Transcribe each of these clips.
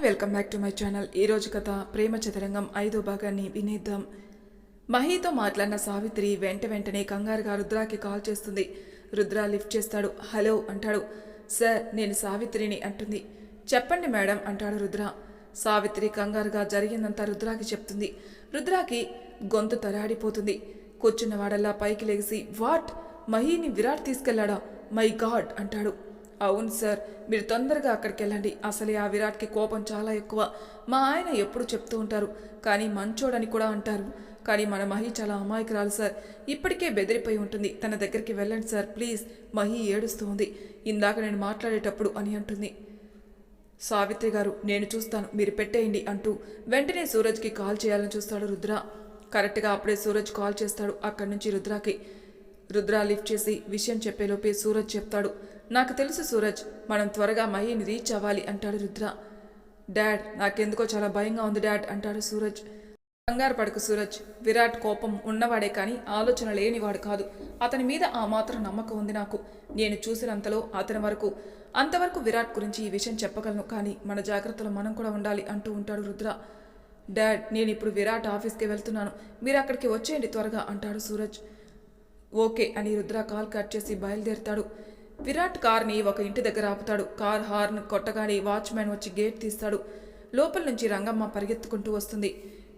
Welcome back to my channel ఈ రోజు కథ ప్రేమ చదరంగం ఐదో భాగాన్ని వినేద్దాం. మహీతో మాట్లాడిన సావిత్రి వెంట వెంటనే కంగారుగా రుద్రాకి కాల్ చేస్తుంది. రుద్ర లిఫ్ట్ చేస్తాడు. హలో అంటాడు. సార్ నేను సావిత్రిని అంటుంది. చెప్పండి మేడం అంటాడు రుద్ర. సావిత్రి కంగారుగా జరిగిందంతా రుద్రాకి చెప్తుంది. రుద్రాకి గొంతు తరాడిపోతుంది. కూర్చున్న వాడల్లా పైకి లెగిసి వాట్? మహీని విరాట్ తీసుకెళ్ళాడా మై గాడ్ అంటాడు. అవును సార్ మీరు తొందరగా అక్కడికి వెళ్ళండి అసలే ఆ విరాట్కి కోపం చాలా ఎక్కువ. మా ఆయన ఎప్పుడు చెప్తూ ఉంటారు కానీ మంచోడని కూడా అంటారు. కానీ మన మహి చాలా అమాయకురాలు సార్. ఇప్పటికే బెదిరిపోయి ఉంటుంది. తన దగ్గరికి వెళ్ళండి సార్ ప్లీజ్. మహి ఏడుస్తుంది ఇందాక నేను మాట్లాడేటప్పుడు అని అంటుంది. సావిత్రి గారు నేను చూస్తాను మీరు పెట్టేయండి అంటూ వెంటనే సూరజ్కి కాల్ చేయాలని చూస్తాడు రుద్ర. కరెక్ట్గా అప్పుడే సూరజ్ కాల్ చేస్తాడు అక్కడి నుంచి రుద్రాకి. రుద్ర లిఫ్ట్ చేసి విషయం చెప్పేలోపే సూరజ్ చెప్తాడు. నాకు తెలుసు సూరజ్ మనం త్వరగా మహిని రీచ్ అవ్వాలి అంటాడు రుద్ర. డాడ్ నాకెందుకో చాలా భయంగా ఉంది డాడ్ అంటాడు సూరజ్. కంగారు పడకు సూరజ్ విరాట్ కోపం ఉన్నవాడే కానీ ఆలోచన లేనివాడు కాదు. అతని మీద ఆ మాత్రం నమ్మకం ఉంది నాకు. నేను చూసినంతలో అతని వరకు అంతవరకు విరాట్ గురించి ఈ విషయం చెప్పగలను కానీ మన జాగ్రత్తలో మనం కూడా ఉండాలి అంటూ ఉంటాడు రుద్ర. డాడ్ నేను ఇప్పుడు విరాట్ ఆఫీస్కి వెళ్తున్నాను. మీరు అక్కడికి వచ్చేయండి త్వరగా అంటాడు సూరజ్. ఓకే అని రుద్ర కాల్ కట్ చేసి బయలుదేరుతాడు. విరాట్ కార్ని ఒక ఇంటి దగ్గర ఆపుతాడు. కార్ హార్న్ కొట్టగానే వాచ్మ్యాన్ వచ్చి గేట్ తీస్తాడు. లోపల నుంచి రంగమ్మ పరిగెత్తుకుంటూ వస్తుంది.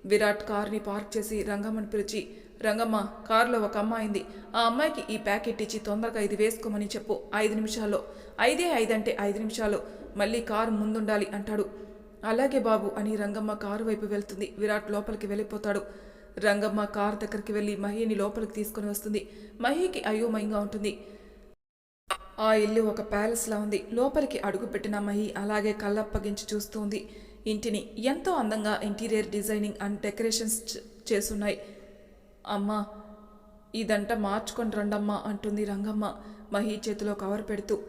విరాట్ కార్ని పార్క్ చేసి రంగమ్మని పిలిచి రంగమ్మ కారులో ఒక అమ్మాయింది ఆ అమ్మాయికి ఈ ప్యాకెట్ ఇచ్చి తొందరగా ఇది వేసుకోమని చెప్పు. ఐదు నిమిషాల్లో. ఐదే ఐదంటే ఐదు నిమిషాల్లో మళ్ళీ కారు ముందుండాలి అంటాడు. అలాగే బాబు అని రంగమ్మ కారు వైపు వెళ్తుంది. విరాట్ లోపలికి వెళ్ళిపోతాడు. రంగమ్మ కారు దగ్గరికి వెళ్ళి మహిని లోపలికి తీసుకుని వస్తుంది. మహికి అయోమయంగా ఉంటుంది. ఆ ఇల్లు ఒక ప్యాలెస్లా ఉంది. లోపలికి అడుగుపెట్టిన మహి అలాగే కళ్ళప్పగించి చూస్తూ ఉంది. ఇంటిని ఎంతో అందంగా ఇంటీరియర్ డిజైనింగ్ అండ్ డెకరేషన్స్ చ- చేసున్నాయి అమ్మా ఇదంట మార్చుకొని రండమ్మా అంటుంది రంగమ్మ. మహి చేతిలో కవర్ పెడుతూ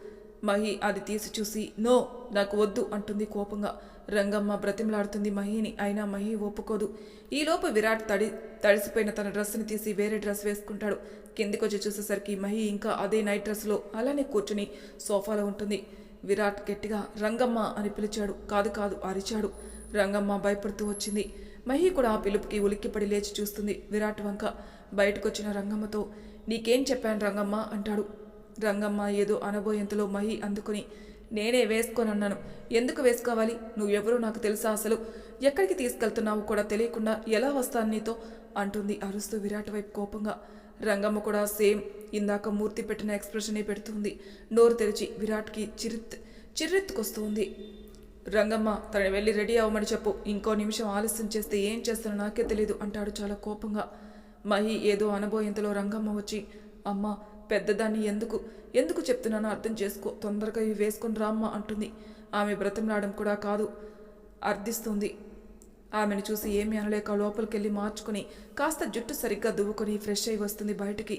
మహి అది తీసి చూసి నో నాకు వద్దు అంటుంది కోపంగా. రంగమ్మ బ్రతిమలాడుతుంది మహిని అయినా మహి ఒప్పుకోదు. ఈలోపు విరాట్ తడి తడిసిపోయిన తన డ్రెస్సుని తీసి వేరే డ్రెస్ వేసుకుంటాడు. కిందికొచ్చి చూసేసరికి మహి ఇంకా అదే నైట్ డ్రెస్లో అలానే కూర్చుని సోఫాలో ఉంటుంది. విరాట్ గట్టిగా రంగమ్మ అని పిలిచాడు. కాదు కాదు అరిచాడు. రంగమ్మ భయపడుతూ వచ్చింది. మహి కూడా ఆ పిలుపుకి ఉలిక్కిపడి లేచి చూస్తుంది విరాట్ వంక. బయటకొచ్చిన రంగమ్మతో నీకేం చెప్పాను రంగమ్మ? అంటాడు. రంగమ్మ ఏదో అనబోయేంతలో మహి అందుకుని నేనే వేసుకోనన్నాను ఎందుకు వేసుకోవాలి? నువ్వెవరో నాకు తెలుసా అసలు? ఎక్కడికి తీసుకెళ్తున్నావు కూడా తెలియకుండా ఎలా వస్తాను నీతో? అంటుంది అరుస్తూ విరాట్ వైపు కోపంగా. రంగమ్మ కూడా సేమ్. ఇందాక మూర్తి పెట్టిన ఎక్స్ప్రెషనే పెడుతుంది. నోరు తెరిచి విరాట్కి చిరిత్ చిర్రెత్తుకొస్తుంది. రంగమ్మ తను వెళ్ళి రెడీ అవ్వమని చెప్పు. ఇంకో నిమిషం ఆలస్యం చేస్తే ఏం చేస్తానో నాకే తెలియదు అంటాడు చాలా కోపంగా. మహి ఏదో అనబోయేంతలో రంగమ్మ వచ్చి అమ్మ పెద్దదాన్ని ఎందుకు? ఎందుకు చెప్తున్నానో అర్థం చేసుకో తొందరగా ఇవి వేసుకొని రామ్మ అంటుంది. ఆమె బ్రతంలాడం కూడా కాదు అర్థిస్తుంది. ఆమెను చూసి ఏమీ అనలేక లోపలికెళ్ళి మార్చుకుని కాస్త జుట్టు సరిగ్గా దువ్వుకొని ఫ్రెష్ అయి వస్తుంది బయటికి.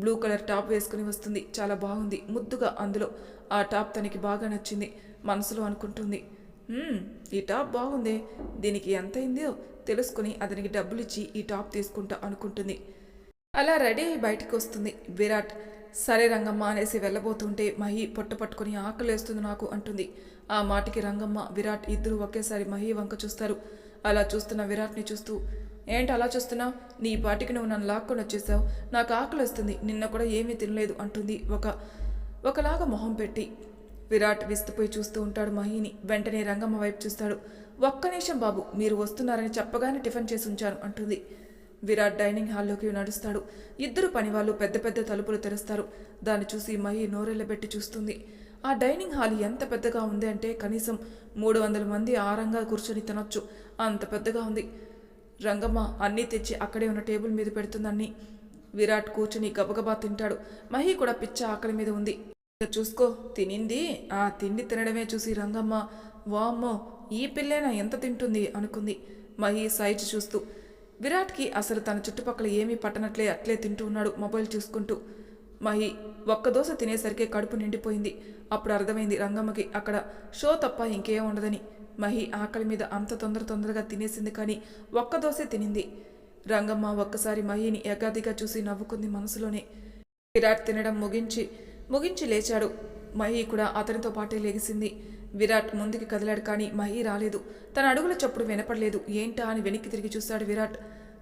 బ్లూ కలర్ టాప్ వేసుకుని వస్తుంది. చాలా బాగుంది ముద్దుగా అందులో. ఆ టాప్ తనకి బాగా నచ్చింది మనసులో అనుకుంటుంది. ఈ టాప్ బాగుందే దీనికి ఎంత అయిందో తెలుసుకుని అతనికి డబ్బులిచ్చి ఈ టాప్ తీసుకుంటా అనుకుంటుంది. అలా రెడీ అయి బయటకు వస్తుంది విరాట్. సరే రంగమ్మ అనేసి వెళ్ళబోతుంటే మహి పొట్ట పట్టుకుని ఆకలేస్తుంది నాకు అంటుంది. ఆ మాటికి రంగమ్మ విరాట్ ఇద్దరు ఒకేసారి మహి వంక చూస్తారు. అలా చూస్తున్న విరాట్ని చూస్తూ ఏంటి అలా చూస్తున్నావు నీ పాటికి నువ్వు నన్ను లాక్కొని వచ్చేసావు. నాకు ఆకలి వస్తుంది నిన్న కూడా ఏమీ తినలేదు అంటుంది ఒక ఒకలాగా మొహం పెట్టి. విరాట్ విస్తుపోయి చూస్తూ ఉంటాడు మహిని. వెంటనే రంగమ్మ వైపు చూస్తాడు. ఒక్క నిమిషం బాబు మీరు వస్తున్నారని చెప్పగానే టిఫిన్ చేసి ఉంచాను అంటుంది. విరాట్ డైనింగ్ హాల్లోకి నడుస్తాడు. ఇద్దరు పనివాళ్ళు పెద్ద పెద్ద తలుపులు తెరుస్తారు. దాన్ని చూసి మహి నోరెళ్ళబెట్టి చూస్తుంది. ఆ డైనింగ్ హాల్ ఎంత పెద్దగా ఉంది అంటే కనీసం మూడు వందల మంది ఆరంగా కూర్చొని తినొచ్చు. అంత పెద్దగా ఉంది. రంగమ్మ అన్నీ తెచ్చి అక్కడే ఉన్న టేబుల్ మీద పెడుతుందన్నీ. విరాట్ కూర్చుని గబగబా తింటాడు. మహి కూడా పిచ్చ ఆకలి మీద ఉంది. చూసుకో తినింది? ఆ తిండి తినడమే చూసి రంగమ్మ వామ్మో ఈ పిల్లేనా ఎంత తింటుంది అనుకుంది. మహి సైజు చూస్తూ విరాట్కి అసలు తన చుట్టుపక్కల ఏమీ పట్టనట్లే అట్లే తింటూ ఉన్నాడు మొబైల్ చూసుకుంటూ. మహి ఒక్క దోశ తినేసరికి కడుపు నిండిపోయింది. అప్పుడు అర్థమైంది రంగమ్మకి అక్కడ షో తప్ప ఇంకేం ఉండదని. మహి ఆకలి మీద అంత తొందర తొందరగా తినేసింది కానీ ఒక్క దోశే తినింది. రంగమ్మ ఒక్కసారి మహిని ఏకాదిగా చూసి నవ్వుకుంది మనసులోనే. విరాట్ తినడం ముగించి ముగించి లేచాడు. మహి కూడా అతనితో పాటే లెగిసింది. విరాట్ ముందుకి కదిలాడు కానీ మహి రాలేదు. తన అడుగుల చప్పుడు వినపడలేదు. ఏంటా అని వెనక్కి తిరిగి చూశాడు విరాట్.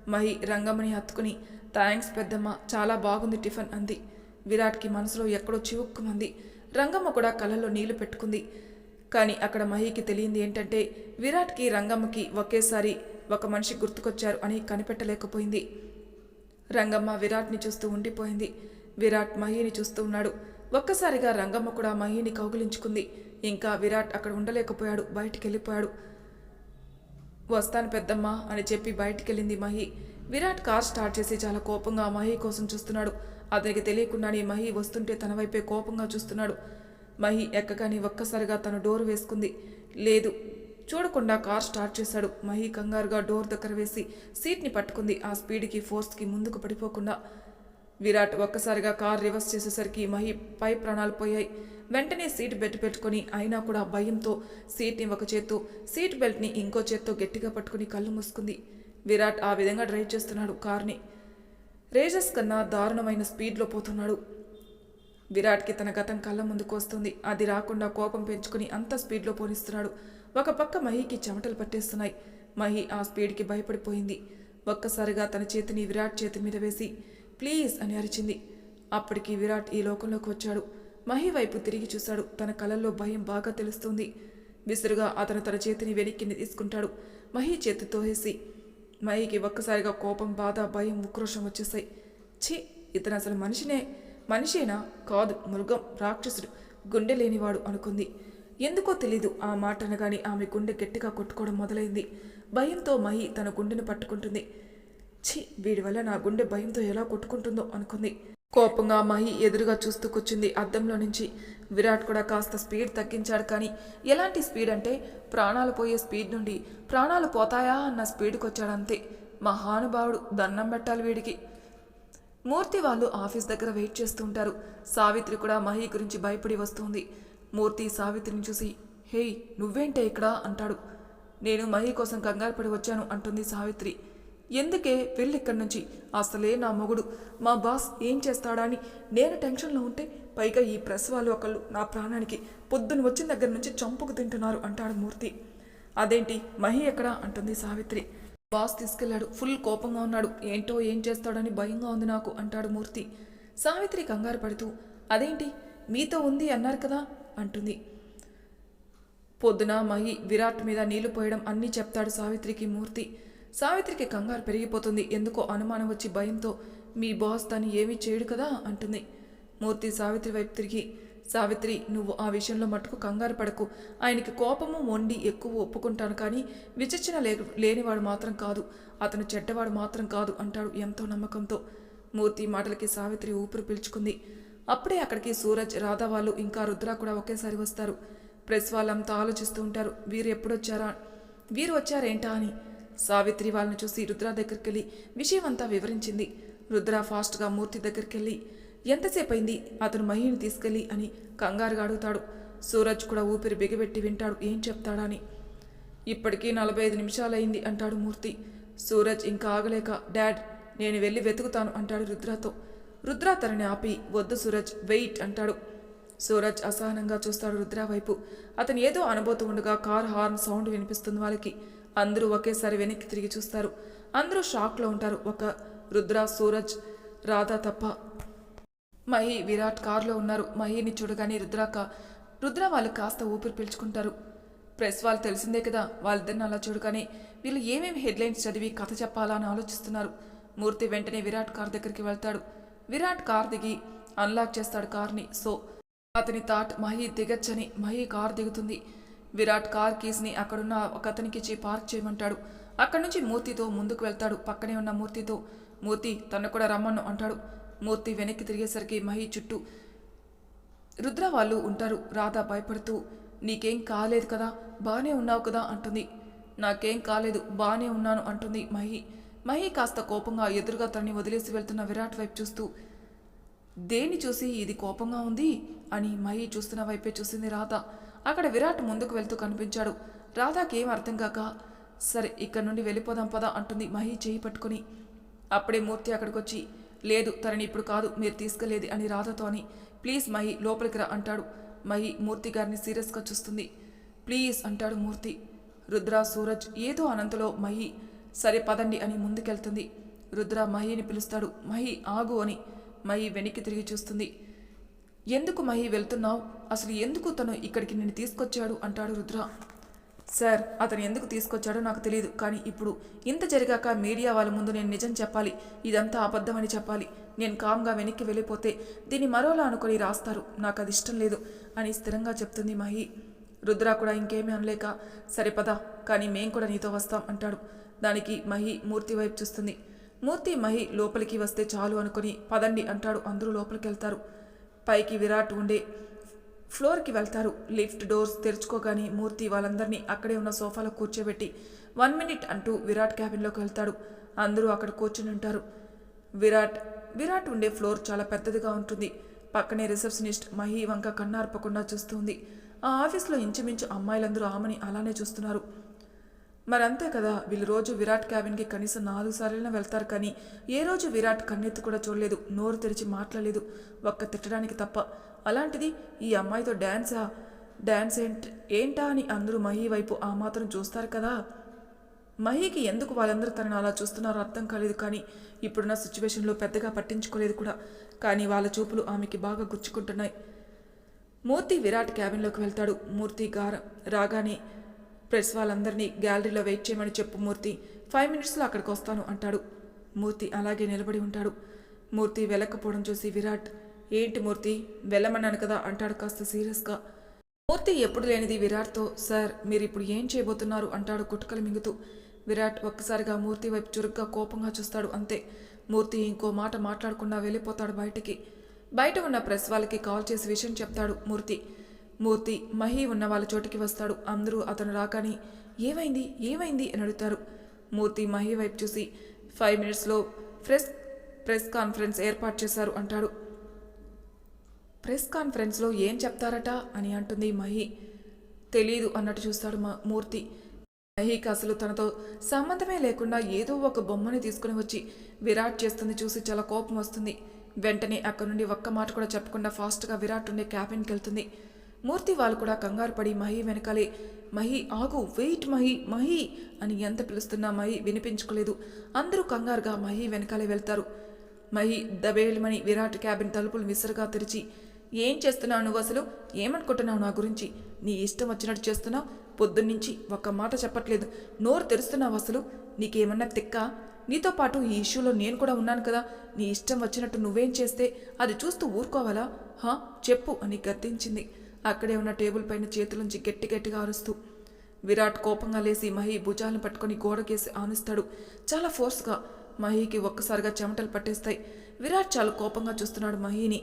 మహి రంగమ్మని హత్తుకుని థ్యాంక్స్ పెద్దమ్మ చాలా బాగుంది టిఫిన్ అంది. విరాట్కి మనసులో ఎక్కడో చివుక్కుమంది. రంగమ్మ కూడా కళ్ళల్లో నీళ్ళు పెట్టుకుంది. కానీ అక్కడ మహికి తెలియంది ఏంటంటే విరాట్కి రంగమ్మకి ఒకేసారి ఒక మనిషి గుర్తుకొచ్చారు అని కనిపెట్టలేకపోయింది. రంగమ్మ విరాట్ని చూస్తూ ఉండిపోయింది. విరాట్ మహిని చూస్తూ ఉన్నాడు. ఒక్కసారిగా రంగమ్మ కూడా మహిని కౌగిలించుకుంది. ఇంకా విరాట్ అక్కడ ఉండలేకపోయాడు బయటికి వెళ్ళిపోయాడు వస్తాను పెద్దమ్మ అని చెప్పి బయటికెళ్ళింది మహి. విరాట్ కార్ స్టార్ట్ చేసి చాలా కోపంగా మహి కోసం చూస్తున్నాడు. అతనికి తెలియకుండానే మహి వస్తుంటే తన వైపే కోపంగా చూస్తున్నాడు. మహి ఎక్కగానే ఒక్కసారిగా తను డోర్ వేసుకుంది. లేదు చూడకుండా కార్ స్టార్ట్ చేశాడు. మహి కంగారుగా డోర్ దగ్గర వేసి సీట్ని పట్టుకుంది. ఆ స్పీడ్కి ఫోర్స్కి ముందుకు పడిపోకుండా విరాట్ ఒక్కసారిగా కార్ రివర్స్ చేసేసరికి మహి పై ప్రాణాలు పోయాయి. వెంటనే సీట్ బెల్ట్ పెట్టుకొని అయినా కూడా భయంతో సీట్ని ఒక చేత్తో సీట్ బెల్ట్ని ఇంకో చేత్తో గట్టిగా పట్టుకుని కళ్ళు మూసుకుంది. విరాట్ ఆ విధంగా డ్రైవ్ చేస్తున్నాడు కార్ని రేజస్ కన్నా దారుణమైన స్పీడ్లో పోతున్నాడు. విరాట్కి తన గతం కళ్ళ ముందుకు వస్తుంది. అది రాకుండా కోపం పెంచుకుని అంత స్పీడ్లో పోనిస్తున్నాడు. ఒక పక్క మహికి చెమటలు పట్టేస్తున్నాయి. మహి ఆ స్పీడ్కి భయపడిపోయింది. ఒక్కసారిగా తన చేతిని విరాట్ చేతి మీద వేసి ప్లీజ్ అని అరిచింది. అప్పటికి విరాట్ ఈ లోకంలోకి వచ్చాడు. మహి వైపు తిరిగి చూశాడు. తన కళ్ళల్లో భయం బాగా తెలుస్తుంది. విసురుగా అతను తన చేతిని వెనక్కి తీసుకుంటాడు. మహి చేతితో వేసి మహికి ఒక్కసారిగా కోపం బాధ భయం ఉక్రోషం వచ్చేసాయి ఛీ ఇతను అసలు మనిషినే మనిషేనా? కాదు మృగం రాక్షసుడు గుండె లేనివాడు అనుకుంది. ఎందుకో తెలీదు ఆ మాట అనగానే ఆమె గుండె గట్టిగా కొట్టుకోవడం మొదలైంది. భయంతో మహి తన గుండెను పట్టుకుంటుంది. ఛీ వీడి వల్ల నా గుండె భయంతో ఎలా కొట్టుకుంటుందో అనుకుంది. కోపంగా మహి ఎదురుగా చూస్తూ కూర్చుంది అద్దంలో నుంచి. విరాట్ కూడా కాస్త స్పీడ్ తగ్గించాడు కానీ ఎలాంటి స్పీడ్ అంటే ప్రాణాలు పోయే స్పీడ్ నుండి ప్రాణాలు పోతాయా అన్న స్పీడ్కి వచ్చాడంతే మహానుభావుడు దండం పెట్టాలి వీడికి. మూర్తి వాళ్ళు ఆఫీస్ దగ్గర వెయిట్ చేస్తూ ఉంటారు. సావిత్రి కూడా మహి గురించి భయపడి వస్తుంది. మూర్తి సావిత్రిని చూసి హేయ్ నువ్వేంటే ఇక్కడ? అంటాడు. నేను మహి కోసం కంగారు పడి వచ్చాను అంటుంది సావిత్రి. ఎందుకే వెళ్ళిక్కడి నుంచి? అసలే నా మొగుడు. మా బాస్ ఏం చేస్తాడా అని నేను టెన్షన్లో ఉంటే పైగా ఈ ప్రెస్ వాళ్ళు ఒకళ్ళు నా ప్రాణానికి పొద్దున వచ్చిన దగ్గర నుంచి చంపుకు తింటున్నారు అంటాడు మూర్తి. అదేంటి? మహి ఎక్కడా? అంటుంది సావిత్రి. బాస్ తీసుకెళ్ళాడు ఫుల్ కోపంగా ఉన్నాడు. ఏంటో ఏం చేస్తాడని భయంగా ఉంది నాకు అంటాడు మూర్తి. సావిత్రి కంగారు పడుతూ అదేంటి? మీతో ఉంది అన్నారు కదా? అంటుంది. పొద్దున మహి విరాట్ మీద నీళ్ళు పోయడం అన్నీ చెప్తాడు సావిత్రికి మూర్తి. సావిత్రికి కంగారు పెరిగిపోతుంది. ఎందుకో అనుమానం వచ్చి భయంతో మీ బాస్ తను ఏమీ చేయడు కదా అంటుంది. మూర్తి సావిత్రి వైపు తిరిగి సావిత్రి నువ్వు ఆ విషయంలో మట్టుకు కంగారు పడకు. ఆయనకి కోపము మొండి ఎక్కువ ఒప్పుకుంటాను కానీ విచక్షణ లే లేనివాడు మాత్రం కాదు. అతను చెడ్డవాడు మాత్రం కాదు అంటాడు ఎంతో నమ్మకంతో. మూర్తి మాటలకి సావిత్రి ఊపిరి పీల్చుకుంది. అప్పుడే అక్కడికి సూరజ్ రాధా వాళ్ళు ఇంకా రుద్ర కూడా ఒకేసారి వస్తారు. ప్రెస్ వాళ్ళంతా ఆలోచిస్తూ ఉంటారు వీరు ఎప్పుడొచ్చారా? వీరు వచ్చారేంటా? అని. సావిత్రి వాళ్ళని చూసి రుద్ర దగ్గరికి వెళ్ళి విషయం అంతా వివరించింది. రుద్ర ఫాస్ట్గా మూర్తి దగ్గరికి వెళ్ళి ఎంతసేపు అయింది అతను మహిని తీసుకెళ్ళి? అని కంగారుగా అడుగుతాడు. సూరజ్ కూడా ఊపిరి బిగబెట్టి వింటాడు ఏం చెప్తాడని ఇప్పటికీ నలభై ఐదు నిమిషాలైంది అంటాడు మూర్తి. సూరజ్ ఇంకా ఆగలేక డాడ్ నేను వెళ్ళి వెతుకుతాను అంటాడు రుద్రతో. రుద్ర తనని ఆపి వద్దు సూరజ్ వెయిట్ అంటాడు. సూరజ్ అసహనంగా చూస్తాడు రుద్ర వైపు. అతను ఏదో అనబోతూ ఉండగా కార్ హార్న్ సౌండ్ వినిపిస్తుంది వాళ్ళకి. అందరూ ఒకేసారి వెనక్కి తిరిగి చూస్తారు. అందరూ షాక్లో ఉంటారు. ఒక రుద్ర సూరజ్ రాధా తప్ప మహి విరాట్ కారులో ఉన్నారు. మహిని చూడగానే రుద్రాక రుద్ర వాళ్ళు కాస్త ఊపిరి పీల్చుకుంటారు. ప్రెస్ వాళ్ళు తెలిసిందే కదా వాళ్ళిద్దరిని అలా చూడగానే వీళ్ళు ఏమేమి హెడ్లైన్స్ చదివి కథ చెప్పాలా అని ఆలోచిస్తున్నారు. మూర్తి వెంటనే విరాట్ కార్ దగ్గరికి వెళ్తాడు. విరాట్ కార్ దిగి అన్లాక్ చేస్తాడు కార్ని. సో అతని థాట్ మహి దిగచ్చని మహి కార్ దిగుతుంది. విరాట్ కార్ కీస్ని అక్కడున్న ఒక అతనికి ఇచ్చి పార్క్ చేయమంటాడు. అక్కడి నుంచి మూర్తితో ముందుకు వెళ్తాడు. పక్కనే ఉన్న మూర్తితో మూర్తి తను కూడా రమ్మను అంటాడు. మూర్తి వెనక్కి తిరిగేసరికి మహి చుట్టూ రుద్ర వాళ్ళు ఉంటారు. రాధ భయపడుతూ నీకేం కాలేదు కదా బాగానే ఉన్నావు కదా అంటుంది. నాకేం కాలేదు బాగానే ఉన్నాను అంటుంది మహి. మహి కాస్త కోపంగా ఎదురుగా తనని వదిలేసి వెళ్తున్న విరాట్ వైపు చూస్తూ దేన్ని చూసి ఇది కోపంగా ఉంది? అని మహి చూస్తున్న వైపే చూసింది రాధ. అక్కడ విరాట్ ముందుకు వెళ్తూ కనిపించాడు. రాధాకి ఏం అర్థం కాక సరే ఇక్కడ నుండి వెళ్ళిపోదాం పదా అంటుంది మహి చేయి పట్టుకుని. అప్పుడే మూర్తి అక్కడికి వచ్చి లేదు తనని ఇప్పుడు కాదు మీరు తీసుకెళ్ళేది అని రాధతో అని. ప్లీజ్ మహి లోపలికి రా అంటాడు. మహి మూర్తి గారిని సీరియస్గా చూస్తుంది. ప్లీజ్ అంటాడు మూర్తి. రుద్ర సూరజ్ ఏదో అనంతలో మహి సరే పదండి అని ముందుకెళ్తుంది. రుద్ర మహిని పిలుస్తాడు. మహి ఆగు అని. మహి వెనక్కి తిరిగి చూస్తుంది. ఎందుకు మహి వెళ్తున్నావు? అసలు ఎందుకు తను ఇక్కడికి నిన్ను తీసుకొచ్చాడు? అంటాడు రుద్ర. సార్ అతను ఎందుకు తీసుకొచ్చాడో నాకు తెలియదు కానీ ఇప్పుడు ఇంత జరిగాక మీడియా వాళ్ళ ముందు నేను నిజం చెప్పాలి. ఇదంతా అబద్ధమని చెప్పాలి. నేను కామ్గా వెనక్కి వెళ్ళిపోతే దీన్ని మరోలా అనుకొని రాస్తారు. నాకు అది ఇష్టం లేదు అని స్థిరంగా చెప్తుంది మహి. రుద్ర కూడా ఇంకేమీ అనలేక సరే పద కానీ మేం కూడా నీతో వస్తాం అంటాడు. దానికి మహి మూర్తి వైపు చూస్తుంది. మూర్తి మహి లోపలికి వస్తే చాలు అనుకుని పదండి అంటాడు. అందరూ లోపలికి వెళ్తారు. పైకి విరాట్ ఉండే ఫ్లోర్కి వెళ్తారు. లిఫ్ట్ డోర్స్ తెరుచుకోగానే మూర్తి వాళ్ళందరినీ అక్కడే ఉన్న సోఫాలో కూర్చోబెట్టి వన్ మినిట్ అంటూ విరాట్ క్యాబిన్లోకి వెళ్తాడు. అందరూ అక్కడ కూర్చుని ఉంటారు. విరాట్ విరాట్ ఉండే ఫ్లోర్ చాలా పెద్దదిగా ఉంటుంది. పక్కనే రిసెప్షనిస్ట్ మహి వంక కన్నార్పకుండా చూస్తుంది. ఆ ఆఫీస్లో ఇంచుమించు అమ్మాయిలందరూ ఆమెని అలానే చూస్తున్నారు. మరంతే కదా వీళ్ళు రోజు విరాట్ క్యాబిన్కి కనీసం నాలుగు సార్లైనా వెళ్తారు కానీ ఏ రోజు విరాట్ కన్నెత్తి కూడా చూడలేదు నోరు తెరిచి మాట్లాడలేదు. ఒక్క తిట్టడానికి తప్ప. అలాంటిది ఈ అమ్మాయితో డ్యాన్సా డ్యాన్స్ ఏంట్ ఏంటా అని అందరూ మహి వైపు ఆ మాత్రం చూస్తారు కదా? మహికి ఎందుకు వాళ్ళందరూ తనను అలా చూస్తున్నారో అర్థం కాలేదు కానీ ఇప్పుడున్న సిచ్యువేషన్లో పెద్దగా పట్టించుకోలేదు కూడా. కానీ వాళ్ళ చూపులు ఆమెకి బాగా గుచ్చుకుంటున్నాయి. మూర్తి విరాట్ క్యాబిన్లోకి వెళ్తాడు. మూర్తి గార రాగానే ప్రెస్ వాళ్ళందరినీ గ్యాలరీలో వెయిట్ చేయమని చెప్పు మూర్తి. ఫైవ్ మినిట్స్లో అక్కడికి వస్తాను అంటాడు. మూర్తి అలాగే నిలబడి ఉంటాడు. మూర్తి వెళ్ళకపోవడం చూసి విరాట్ ఏంటి మూర్తి వెళ్ళమన్నాను కదా అంటాడు కాస్త సీరియస్గా. మూర్తి ఎప్పుడు లేనిది విరాట్తో సార్ మీరు ఇప్పుడు ఏం చేయబోతున్నారు అంటాడు కుట్టుకలు మింగుతూ. విరాట్ ఒక్కసారిగా మూర్తి వైపు చురుగ్గా కోపంగా చూస్తాడు అంతే. మూర్తి ఇంకో మాట మాట్లాడకుండా వెళ్ళిపోతాడు బయటికి. బయట ఉన్న ప్రెస్ వాళ్ళకి కాల్ చేసి విషయం చెప్తాడు మూర్తి. మూర్తి మహి ఉన్న వాళ్ళ చోటికి వస్తాడు. అందరూ అతను రాకని ఏమైంది? ఏమైంది? అని అడుగుతారు. మూర్తి మహి వైపు చూసి ఫైవ్ మినిట్స్లో ప్రెస్ ప్రెస్ కాన్ఫరెన్స్ ఏర్పాటు చేశారు అంటాడు. ప్రెస్ కాన్ఫరెన్స్లో ఏం చెప్తారట? అని అంటుంది మహి. తెలీదు అన్నట్టు చూస్తాడు మా మూర్తి. మహికి అసలు తనతో సంబంధమే లేకుండా ఏదో ఒక బొమ్మని తీసుకుని వచ్చి విరాట్ చేస్తుంది చూసి చాలా కోపం వస్తుంది. వెంటనే అక్కడి నుండి ఒక్క మాట కూడా చెప్పకుండా ఫాస్ట్గా విరాట్ ఉండే క్యాబిన్కి వెళ్తుంది. మూర్తి వాళ్ళు కూడా కంగారు పడి మహి వెనకాలే మహి ఆగు వెయిట్ మహి మహి అని ఎంత పిలుస్తున్నా మహి వినిపించుకోలేదు. అందరూ కంగారుగా మహి వెనకాలే వెళ్తారు. మహి దబేళమని విరాట్ క్యాబిన్ తలుపులు విసరగా తెరిచి ఏం చేస్తున్నావు నువ్వు అసలు? ఏమనుకుంటున్నావు నా గురించి? నీ ఇష్టం వచ్చినట్టు చేస్తున్నావు? పొద్దున్నుంచి ఒక్క మాట చెప్పట్లేదు. నోరు తెరుస్తున్నావు అసలు? నీకేమన్నా తిక్క? నీతో పాటు ఈ ఇష్యూలో నేను కూడా ఉన్నాను కదా. నీ ఇష్టం వచ్చినట్టు నువ్వేం చేస్తే అది చూస్తూ ఊరుకోవాలా? హా చెప్పు అని గద్దించింది. అక్కడే ఉన్న టేబుల్ పైన చేతులుంచి గట్టి గట్టిగా అరుస్తూ విరాట్ కోపంగా లేసి మహి భుజాలను పట్టుకొని గోడకేసి ఆనిస్తాడు. చాలా ఫోర్స్గా మహికి ఒక్కసారిగా చెమటలు పట్టేస్తాయి. విరాట్ చాలా కోపంగా చూస్తున్నాడు మహిని.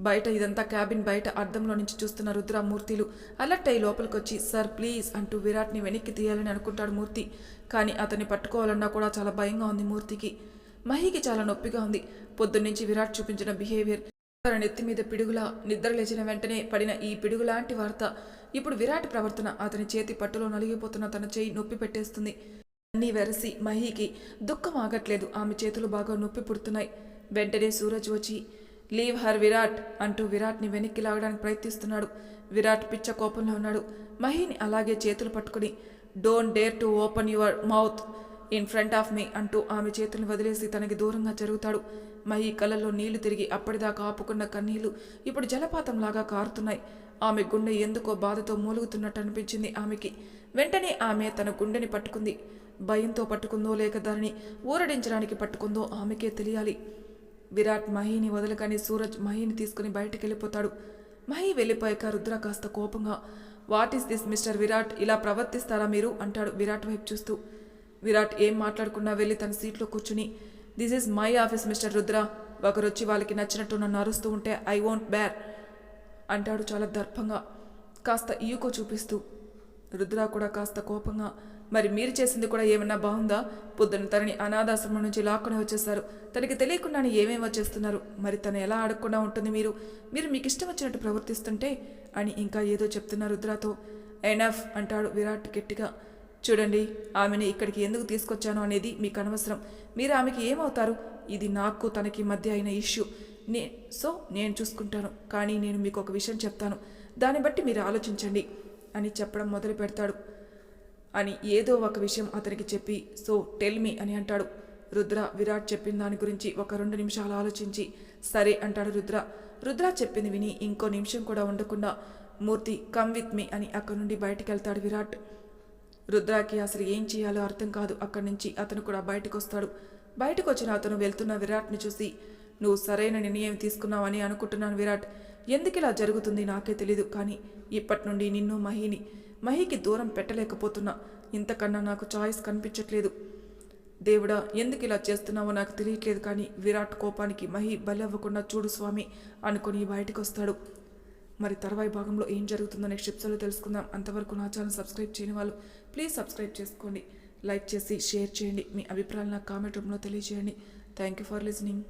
బయట ఇదంతా క్యాబిన్ బయట అద్దంలో నుంచి చూస్తున్న రుద్రామూర్తిలు. అలర్ట్ అయి లోపలికి వచ్చి సార్ ప్లీజ్ అంటూ విరాట్ని వెనక్కి తీయాలని అనుకుంటాడు మూర్తి. కానీ అతన్ని పట్టుకోవాలన్నా కూడా చాలా భయంగా ఉంది మూర్తికి. మహికి చాలా నొప్పిగా ఉంది. పొద్దున్నుంచి విరాట్ చూపించిన బిహేవియర్ తన నెత్తి మీద పిడుగులా నిద్ర లేచిన వెంటనే పడిన ఈ పిడుగులాంటి వార్త ఇప్పుడు విరాట్ ప్రవర్తన అతని చేతి పట్టులో నలిగిపోతున్న తన చేయి నొప్పి పెట్టేస్తుంది. అన్నీ వెరసి మహికి దుఃఖం ఆగట్లేదు. ఆమె చేతులు బాగా నొప్పి పుడుతున్నాయి. వెంటనే సూరజ్ వచ్చి లీవ్ హర్ విరాట్ అంటూ విరాట్ని వెనక్కి లాగడానికి ప్రయత్నిస్తున్నాడు. విరాట్ పిచ్చ కోపంలో ఉన్నాడు. మహిని అలాగే చేతులు పట్టుకుని don't dare to open your mouth in front of me అంటూ ఆమె చేతులను వదిలేసి తనకి దూరంగా జరుగుతాడు. మహి కళ్ళల్లో నీళ్ళు తిరిగి అప్పటిదాకా ఆపుకున్న కన్నీళ్ళు ఇప్పుడు జలపాతంలాగా కారుతున్నాయి. ఆమె గుండె ఎందుకో బాధతో మూలుగుతున్నట్టు అనిపించింది ఆమెకి. వెంటనే ఆమె తన గుండెని పట్టుకుంది. భయంతో పట్టుకుందో లేక దానిని ఊరడించడానికి పట్టుకుందో ఆమెకే తెలియాలి. విరాట్ మహిని వదలకని సూరజ్ మహిని తీసుకుని బయటికి వెళ్ళిపోతాడు మహి వెళ్ళిపోయాక రుద్ర కాస్త కోపంగా what is this mister Virat? ఇలా ప్రవర్తిస్తారా మీరు? అంటాడు విరాట్ వైపు చూస్తూ. విరాట్ ఏం మాట్లాడకుండా వెళ్ళి తన సీట్లో కూర్చుని this is my office mister Rudra ఒకరొచ్చి వాళ్ళకి నచ్చినట్టు నన్ను అరుస్తూ ఉంటే ఐ వోంట్ బేర్ అంటాడు చాలా దర్పంగా కాస్త ఈయుకో చూపిస్తూ. రుద్ర కూడా కాస్త కోపంగా మరి మీరు చేసింది కూడా ఏమన్నా బాగుందా? పొద్దున తనని అనాథాశ్రమం నుంచి లాక్కుని వచ్చేస్తారు తనకి తెలియకుండానే ఏమేమి వచ్చేస్తున్నారు? మరి తను ఎలా ఆడకుండా ఉంటుంది మీరు? మీరు మీకు ఇష్టం వచ్చినట్టు ప్రవర్తిస్తుంటే అని ఇంకా ఏదో చెప్తున్న రుద్రతో ఎనఫ్ అంటాడు విరాట్ గట్టిగా. చూడండి ఆమెని ఇక్కడికి ఎందుకు తీసుకొచ్చాను అనేది మీకు అనవసరం. మీరు ఆమెకి ఏమవుతారు? ఇది నాకు తనకి మధ్య అయిన ఇష్యూ. నే సో నేను చూసుకుంటాను కానీ నేను మీకు ఒక విషయం చెప్తాను. దాన్ని బట్టి మీరు ఆలోచించండి అని చెప్పడం మొదలు పెడతాడు. అని ఏదో ఒక విషయం అతనికి చెప్పి సో టెల్ మీ అని అంటాడు. రుద్ర విరాట్ చెప్పిన దాని గురించి ఒక రెండు నిమిషాలు ఆలోచించి సరే అంటాడు రుద్ర. రుద్ర చెప్పింది విని ఇంకో నిమిషం కూడా ఉండకుండా మూర్తి కమ్ విత్ మీ అని అక్కడి నుండి బయటికి వెళ్తాడు విరాట్. రుద్రాకి అసలు ఏం చేయాలో అర్థం కాదు. అక్కడి నుంచి అతను కూడా బయటకు వస్తాడు బయటకు వచ్చిన అతను వెళ్తున్న విరాట్ని చూసి నువ్వు సరైన నిర్ణయం తీసుకున్నావని అనుకుంటున్నాను విరాట్. ఎందుకు ఇలా జరుగుతుంది నాకే తెలీదు. కానీ ఇప్పటి నుండి నిన్ను మహిని మహికి దూరం పెట్టలేకపోతున్నా. ఇంతకన్నా నాకు చాయిస్ కనిపించట్లేదు. దేవుడా ఎందుకు ఇలా చేస్తున్నావో నాకు తెలియట్లేదు. కానీ విరాట్ కోపానికి మహి బలవ్వకుండా చూడు స్వామి అనుకుని బయటకు వస్తాడు మరి తర్వాయి భాగంలో ఏం జరుగుతుందో నెక్స్ట్ ఎపిసోడ్లో తెలుసుకుందాం. అంతవరకు నా ఛానల్ సబ్స్క్రైబ్ చేయని వాళ్ళు ప్లీజ్ సబ్స్క్రైబ్ చేసుకోండి లైక్ చేసి షేర్ చేయండి. మీ అభిప్రాయాలు నా కామెంట్ రూమ్లో తెలియజేయండి. Thank you for listening